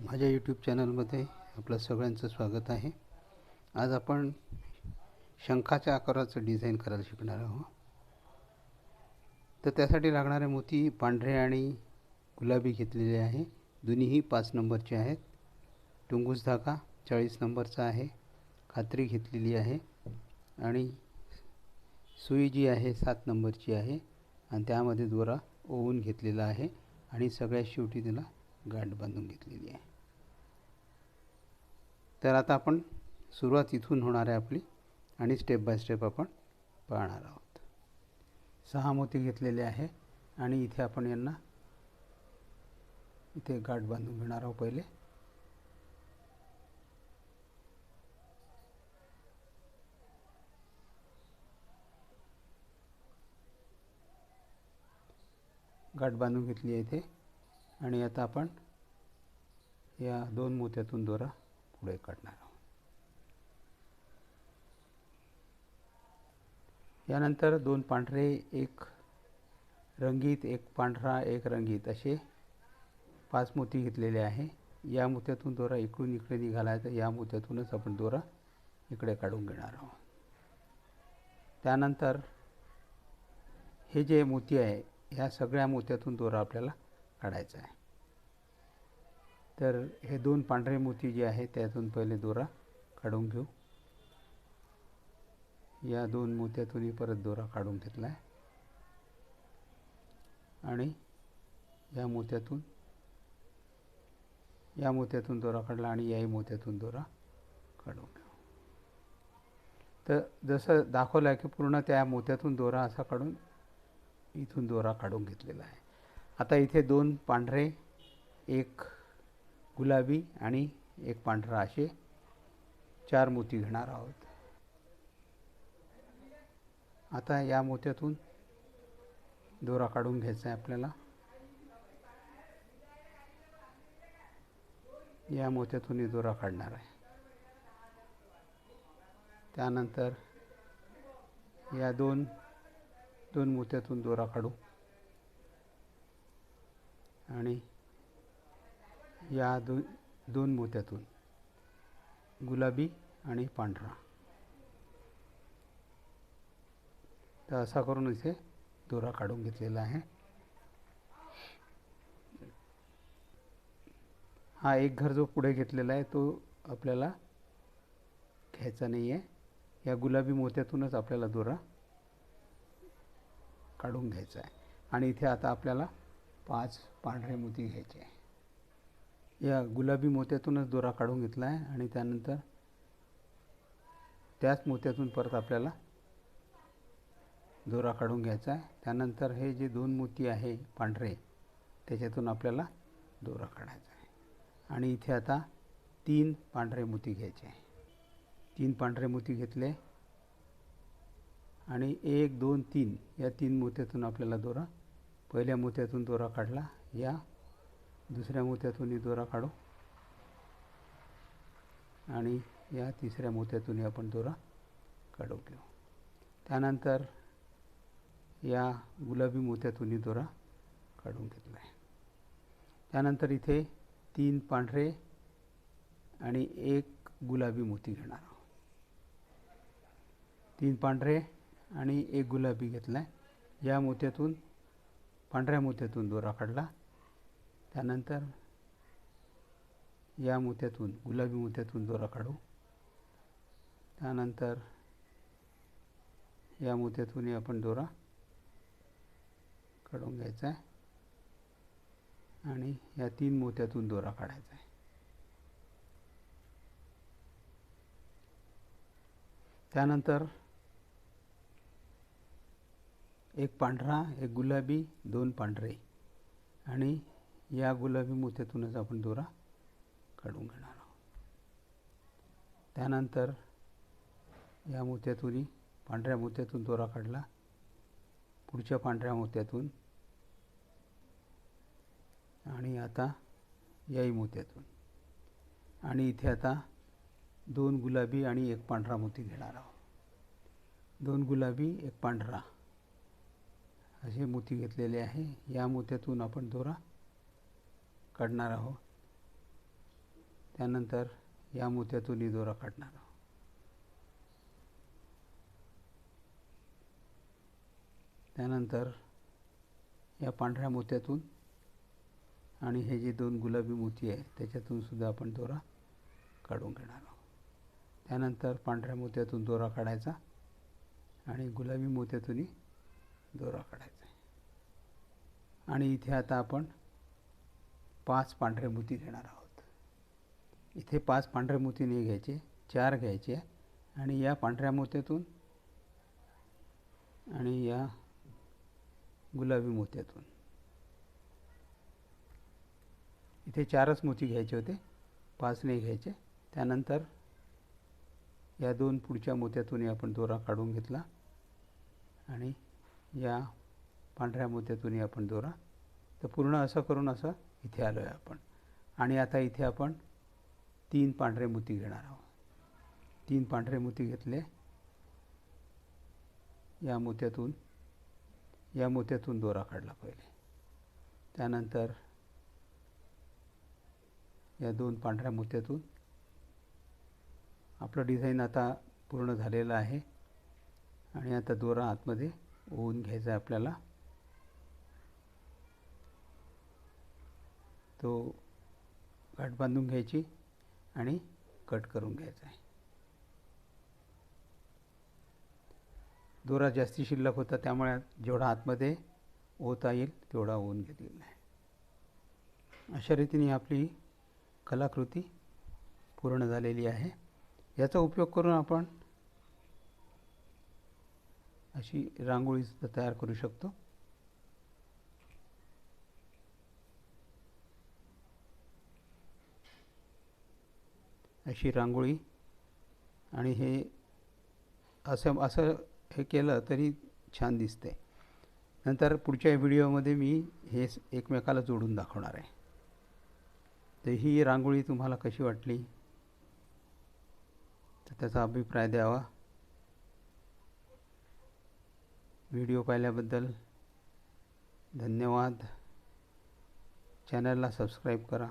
माझ्या यूट्यूब चॅनलमध्ये आपलं सगळ्यांचं स्वागत आहे. आज आपण शंखाच्या आकाराचं डिझाईन करायला शिकणार आहोत. तर त्यासाठी लागणारे मोती पांढरे आणि गुलाबी घेतलेले आहे. दोन्हीही पाच नंबरचे आहेत. टुंगूस धागा चाळीस नंबरचा आहे. खात्री घेतलेली आहे. आणि सुई जी आहे सात नंबरची आहे. आणि त्यामध्ये दोरा ओवून घेतलेला आहे. आणि सगळ्यात शेवटी त्याला गाठ बांधून घेतलेली आहे. तर आता आपण सुरुवात इथून होणार आहे आपली आणि स्टेप बाय स्टेप आपण पाहणार आहोत. सहा मोती घेतलेले आहे आणि इथे आपण यांना इथे गाठ बांधून घेणार आहोत पहिले. गाठ बांधून घेतली आहे इथे. आणि आता आपण या दोन मोत्यातून दोरा पुढे काढणार आहोत. यानंतर दोन पांढरे एक रंगीत एक पांढरा एक रंगीत असे पाच मोती घेतलेले आहे. या मोत्यातून दोरा इकडून इकडे निघाला आहे तर या मोत्यातूनच आपण दोरा इकडे काढून घेणार आहोत. त्यानंतर हे जे मोती आहे ह्या सगळ्या मोत्यातून दोरा आपल्याला काढायचा आहे. तर हे दोन पांढरे मोती जे आहे त्यातून पहिले दोरा काढून घेऊ. या दोन मोत्यातूनही परत दोरा काढून घेतला आहे. आणि या मोत्यातून या मोत्यातून दोरा काढला आणि याही मोत्यातून दोरा काढून घेऊ. तर जसं दाखवलं आहे की पूर्ण त्या मोत्यातून दोरा असा काढून इथून दोरा काढून घेतलेला आहे. आता इथे दोन पांढरे एक गुलाबी आणि एक पांढरा असे चार मोती घेणार आहोत. आता या मोत्यातून दोरा काढून घ्यायचा आहे आपल्याला. या मोत्यातूनही दोरा काढणार आहे. त्यानंतर या दोन दोन मोत्यातून दोरा काढू. आणि या दोन दोन मोत्यातून गुलाबी आणि पांढरा. तर असा करून इथे दोरा काढून घेतलेला आहे. हा एक घर जो पुढे घेतलेला आहे तो आपल्याला घ्यायचा नाही आहे या गुलाबी मोत्यातूनच आपल्याला दोरा काढून घ्यायचा आहे. आणि इथे आता आपल्याला पाच पांढरे मोती घ्यायचे. या गुलाबी मोत्यातूनच दोरा काढून घेतला आहे आणि त्यानंतर त्याच मोत्यातून परत आपल्याला दोरा काढून घ्यायचा आहे. त्यानंतर हे जे दोन मोती आहे पांढरे त्याच्यातून आपल्याला दोरा काढायचा आहे. आणि इथे आता तीन पांढरे मोती घ्यायचे आहे. तीन पांढरे मोती घेतले आणि एक दोन तीन या तीन मोत्यातून आपल्याला दोरा पहिल्या मोत्यातून दोरा काढला. या दुसऱ्या मोत्यातूनही दोरा काढू. आणि या तिसऱ्या मोत्यातूनही आपण दोरा काढू घेऊ. त्यानंतर या गुलाबी मोत्यातूनही दोरा काढून घेतला आहे त्यानंतर इथे तीन पांढरे आणि एक गुलाबी मोती घेणार आहोत. तीन पांढरे आणि एक गुलाबी घेतला आहे या मोत्यातून पांढऱ्या मोत्यातून दोरा काढला. त्यानंतर या मोत्यातून गुलाबी मोत्यातून दोरा काढू. त्यानंतर या मोत्यातूनही आपण दोरा काढून घ्यायचा आहे. आणि या तीन मोत्यातून दोरा काढायचा आहे. त्यानंतर एक पांढरा एक गुलाबी दोन पांढरे. आणि या गुलाबी मोत्यातूनच आपण दोरा काढून घेणार आहोत. त्यानंतर या मोत्यातूनही पांढऱ्या मोत्यातून दोरा काढला. पुढच्या पांढऱ्या मोत्यातून आणि आता याही मोत्यातून. आणि इथे आता दोन गुलाबी आणि एक पांढरा मोती घेणार आहोत. दोन गुलाबी एक पांढरा. असे मोती घेतलेले आहे. या मोत्यातून आपण दोरा काढणार आहोत. त्यानंतर या मोत्यातूनही दोरा काढणार आहोत. त्यानंतर या पांढऱ्या मोत्यातून आणि हे जे दोन गुलाबी मोती आहे त्याच्यातून सुद्धा आपण दोरा काढून घेणार आहोत. त्यानंतर पांढऱ्या मोत्यातून दोरा काढायचा आणि गुलाबी मोत्यातूनही दोरा काढायचा. आणि इथे आता आपण पाच पांढरे मोती घेणार आहोत. इथे पाच पांढरे मोती नाही घ्यायचे चार घ्यायचे आणि या पांढऱ्या मोत्यातून आणि या गुलाबी मोत्यातून. इथे चारच मोती घ्यायचे होते पाच नाही घ्यायचे. त्यानंतर या दोन पुढच्या मोत्यातूनही आपण दोरा काढून घेतला आणि या पांढऱ्या मोत्यातूनही आपण दोरा तर पूर्ण असं करून असं इथे आलो आहे आपण. आणि आता इथे आपण तीन पांढरे मोती घेणार आहोत. तीन पांढरे मोती घेतले. या मोत्यातून या मोत्यातून दोरा काढला पहिले. त्यानंतर या दोन पांढऱ्या मोत्यातून आपलं डिझाईन आता पूर्ण झालेलं आहे. आणि आता दोरा आतमध्ये ओवून घ्यायचा आहे आपल्याला. तो गाठ बांधून घ्यायची आणि कट करून घ्यायचा आहे. दोरा जास्ती शिल्लक होता त्यामुळे जेवढा आतमध्ये ओता येईल तेवढा ओवून घेतलेला आहे. अशा रीतीने आपली कलाकृती पूर्ण झालेली आहे. याचा उपयोग करून आपण अशी रांगोळीसुद्धा तयार करू शकतो. अशी रांगोळी. आणि हे असं असं हे केलं तरी छान दिसते नंतर पुढच्या व्हिडिओमध्ये मी हे एकमेकाला जोडून दाखवणार आहे. तर ही रांगोळी तुम्हाला कशी वाटली? तर त्याचा अभिप्राय द्यावा. व्हिडिओ पाहिल्याबद्दल धन्यवाद. चॅनलला सबस्क्राईब करा.